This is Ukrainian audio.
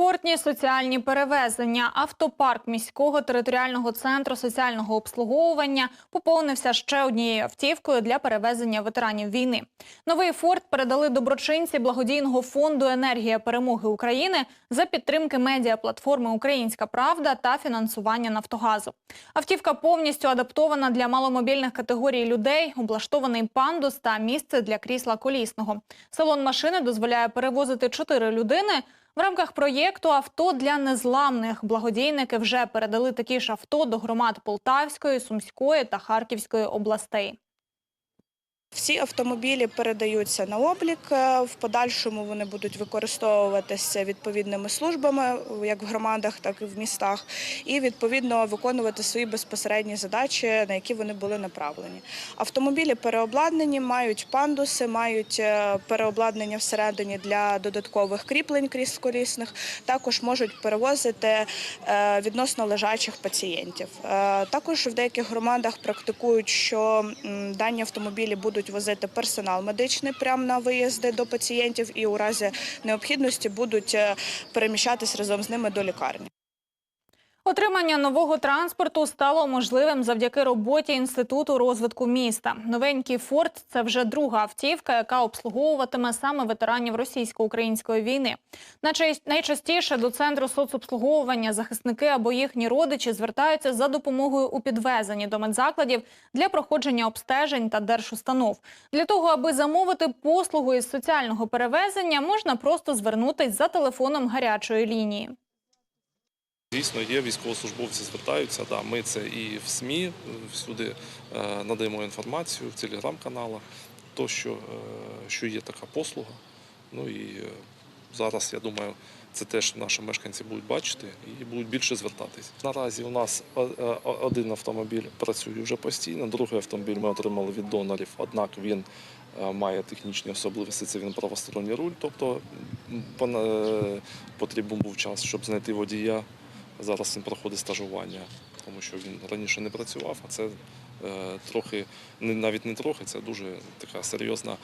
Комфортні соціальні перевезення. Автопарк міського територіального центру соціального обслуговування поповнився ще однією автівкою для перевезення ветеранів війни. Новий форт передали доброчинці благодійного фонду Енергія перемоги України за підтримки медіаплатформи Українська Правда та фінансування Нафтогазу. Автівка повністю адаптована для маломобільних категорій людей, облаштований пандус та місце для крісла колісного. Салон машини дозволяє перевозити чотири людини. В рамках проєкту Авто для незламних благодійники вже передали такі ж авто до громад Полтавської, Сумської та Харківської областей. Всі автомобілі передаються на облік. е, В подальшому вони будуть використовуватися відповідними службами, як в громадах, так і в містах, і відповідно виконувати свої безпосередні задачі, на які вони були направлені. Автомобілі переобладнані, мають пандуси, мають е, переобладнання всередині для додаткових кріплень крізь колісних. Також можуть перевозити е, відносно лежачих пацієнтів. Також в деяких громадах практикують, що дані автомобілі будуть возити персонал медичний прямо на виїзди до пацієнтів, і у разі необхідності будуть е, переміщатись разом з ними до лікарні. Отримання нового транспорту стало можливим завдяки роботі Інституту розвитку міста. Новенький Форд – це вже друга автівка, яка обслуговуватиме саме ветеранів російсько-української війни. Найчастіше до центру соцобслуговування захисники або їхні родичі звертаються за допомогою у підвезенні до медзакладів для проходження обстежень та держустанов. Для того, аби замовити послугу із соціального перевезення, можна просто звернутись за телефоном гарячої лінії. Дійсно, є військовослужбовці звертаються. Да, ми це і в СМІ е, всюди е, надаємо інформацію в телеграм-каналах, то що, е, що є така послуга. Ну і е, зараз я думаю, це теж наші мешканці будуть бачити і будуть більше звертатись. Наразі у нас е, один автомобіль працює вже постійно, другий автомобіль ми отримали від донорів, однак він е, має технічні особливості. Це він правосторонній руль, тобто е, потрібен був час, щоб знайти водія. Зараз він проходить стажування, тому що він раніше не працював, а це е, трохи, навіть не трохи, це дуже така серйозна